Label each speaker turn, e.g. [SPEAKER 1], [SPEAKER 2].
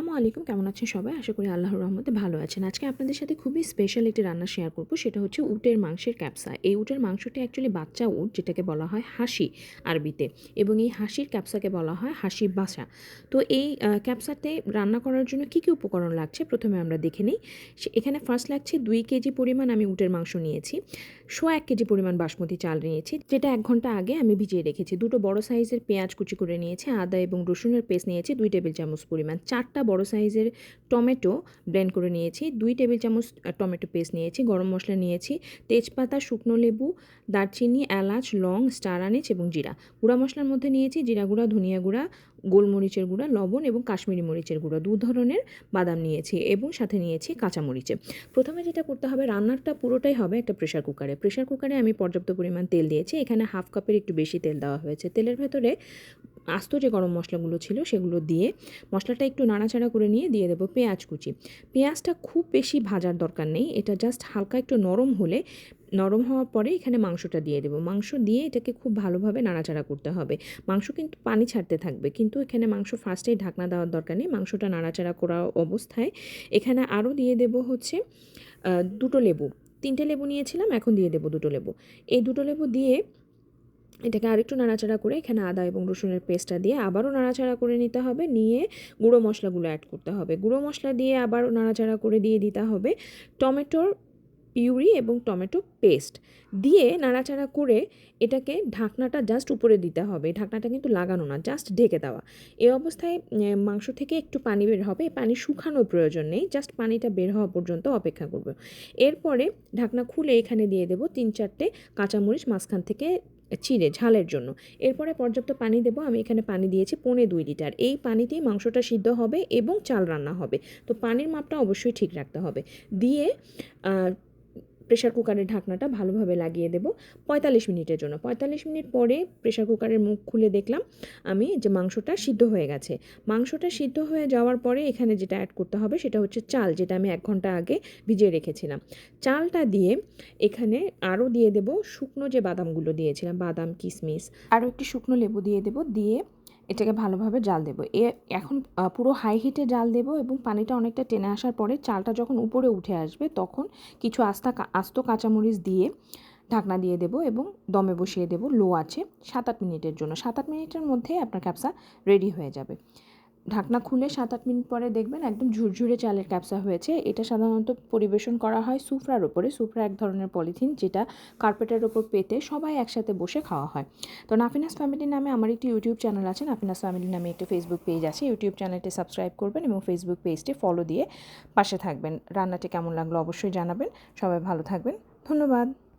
[SPEAKER 1] আসসালামু আলাইকুম, কেমন আছেন সবাই? আশা করি আল্লাহর রহমতে ভালো আছেন। আজকে আপনাদের সাথে খুবই স্পেশাল একটি রান্না শেয়ার করব, সেটা হচ্ছে উটের মাংসের ক্যাপসা এই উটের মাংসটি অ্যাকচুয়ালি বাচ্চা উট, যেটাকে বলা হয় হাসি আরবিতে, এবং এই হাসির ক্যাপসাকে বলা হয় হাসি বাসা তো এই ক্যাপসাতে রান্না করার জন্য কী কী উপকরণ লাগছে? প্রথমে আমরা দেখে নিই। এখানে ফার্স্ট লাগছে দুই কেজি পরিমাণ আমি উটের মাংস নিয়েছি। শো এক কেজি পরিমাণ বাসমতি চাল নিয়েছি, যেটা এক ঘণ্টা আগে আমি ভিজিয়ে রেখেছি। দুটো বড় সাইজের পেঁয়াজ কুচি করে নিয়েছি, আদা এবং রসুনের পেস্ট নিয়েছি, দুই টেবিল চামচ পরিমাণ। চারটা বড় সাইজের টমেটো ব্লেন্ড করে নিয়েছি। দুই টেবিল চামচ টমেটো পেস্ট নিয়েছি, গরম মশলা নিয়েছি, তেজপাতা, শুকনো লেবু, দারচিনি, এলাচ, লং, স্টার আনিচ এবং জিরা। গুঁড়া মশলার মধ্যে নিয়েছি জিরা গুঁড়া, ধনিয়া গুঁড়া, গোলমরিচের গুঁড়া, লবণ এবং কাশ্মীরি মরিচের গুঁড়া। দু ধরনের বাদাম নিয়েছি এবং সাথে নিয়েছি কাঁচা মরিচে। প্রথমে যেটা করতে হবে রান্নাটা পুরোটাই হবে একটা প্রেশার কুকারে। প্রেশার কুকারে আমি পর্যাপ্ত পরিমাণ তেল দিয়েছি। এখানে হাফ কাপের একটু বেশি তেল দেওয়া হয়েছে। তেলের ভেতরে আস্ত যে গরম মশলাগুলো ছিল সেগুলো দিয়ে মশলাটা একটু নাড়াচাড়া করে নিয়ে দিয়ে দেবো পেঁয়াজ কুচি। পেঁয়াজটা খুব বেশি ভাজার দরকার নেই, এটা জাস্ট হালকা একটু নরম হলে, নরম হওয়ার পরে এখানে মাংসটা দিয়ে দেবো। মাংস দিয়ে এটাকে খুব ভালোভাবে নাড়াচাড়া করতে হবে। মাংস কিন্তু পানি ছাড়তে থাকবে, কিন্তু এখানে মাংস ফার্স্টেই ঢাকনা দেওয়ার দরকার নেই, মাংসটা নাড়াচাড়া করা অবস্থায়। এখানে আরও দিয়ে দেবো হচ্ছে দুটো লেবু। তিনটে লেবু নিয়েছিলাম, এখন দিয়ে দেবো দুটো লেবু। এই দুটো লেবু দিয়ে এটাকে আরেকটু নাড়াচাড়া করে এখানে আদা এবং রসুনের পেস্টটা দিয়ে আবারও নাড়াচাড়া করে নিতে হবে। নিয়ে গুঁড়ো মশলাগুলো অ্যাড করতে হবে। গুঁড়ো মশলা দিয়ে আবারও নাড়াচাড়া করে দিয়ে দিতে হবে টমেটোর পিউরি এবং টমেটো পেস্ট। দিয়ে নাড়াচাড়া করে এটাকে ঢাকনাটা জাস্ট উপরে দিতে হবে। ঢাকনাটা কিন্তু লাগানো না জাস্ট ঢেকে দেওয়া। এই অবস্থায় মাংস থেকে একটু পানি বের হবে। পানি শুকানোর প্রয়োজন নেই জাস্ট পানিটা বের হওয়া পর্যন্ত অপেক্ষা করবে। এরপরে ঢাকনা খুলে এখানে দিয়ে দেবো তিন চারটে কাঁচামরিচ মাঝখান থেকে চিড়ে ঝালের জন্য। এরপরে পর্যাপ্ত পানি দেব। আমি এখানে পানি দিয়েছি পৌনে দুই লিটার। এই পানিতেই মাংসটা সিদ্ধ হবে এবং চাল রান্না হবে। তো পানির মাপটা অবশ্যই ঠিক রাখতে হবে। দিয়ে প্রেশার কুকারের ঢাকনাটা ভালোভাবে লাগিয়ে দেব। পঁয়তাল্লিশ মিনিটের জন্য। পঁয়তাল্লিশ মিনিট পরে প্রেশার কুকারের মুখ খুলে দেখলাম আমি যে মাংসটা সিদ্ধ হয়ে গেছে। মাংসটা সিদ্ধ হয়ে যাওয়ার পরে এখানে যেটা অ্যাড করতে হবে সেটা হচ্ছে চাল, যেটা আমি এক ঘণ্টা আগে ভিজিয়ে রেখেছিলাম। চালটা দিয়ে এখানে আরও দিয়ে দেব শুকনো যে বাদামগুলো দিয়েছিলাম, বাদাম কিশমিশ আরও একটি শুকনো লেবু দিয়ে দেব। দিয়ে এটাকে ভালোভাবে জাল দেবো। এ এখন পুরো হাই হিটে জাল দেব এবং পানিটা অনেকটা টেনে আসার পরে চালটা যখন উপরে উঠে আসবে তখন কিছু আস্তা আস্ত কাঁচামরিচ দিয়ে ঢাকনা দিয়ে দেব এবং দমে বসিয়ে দেব লো আছে, সাত আট মিনিটের জন্য। সাত আট মিনিটের মধ্যে আপনার ক্যাপসা রেডি হয়ে যাবে। ঢাকনা খুলে সাত আট মিনিট পরে দেখবেন একদম ঝুরঝুরে চালের ক্যাপসা হয়েছে। এটা সাধারণত পরিবেশন করা হয় সুফরার ওপরে সুফরা এক ধরনের পলিথিন যেটা কার্পেটের ওপর পেতে সবাই একসাথে বসে খাওয়া হয়। তো নাফিনাস ফ্যামিলি নামে আমার একটি ইউটিউব চ্যানেল আছে। নাফিনাস ফ্যামিলি নামে একটি ফেসবুক পেজ আছে। ইউটিউব চ্যানেলটি সাবস্ক্রাইব করবেন এবং ফেসবুক পেজটি ফলো দিয়ে পাশে থাকবেন। রান্নাটি কেমন লাগল অবশ্যই জানাবেন। সবাই ভালো থাকবেন। ধন্যবাদ।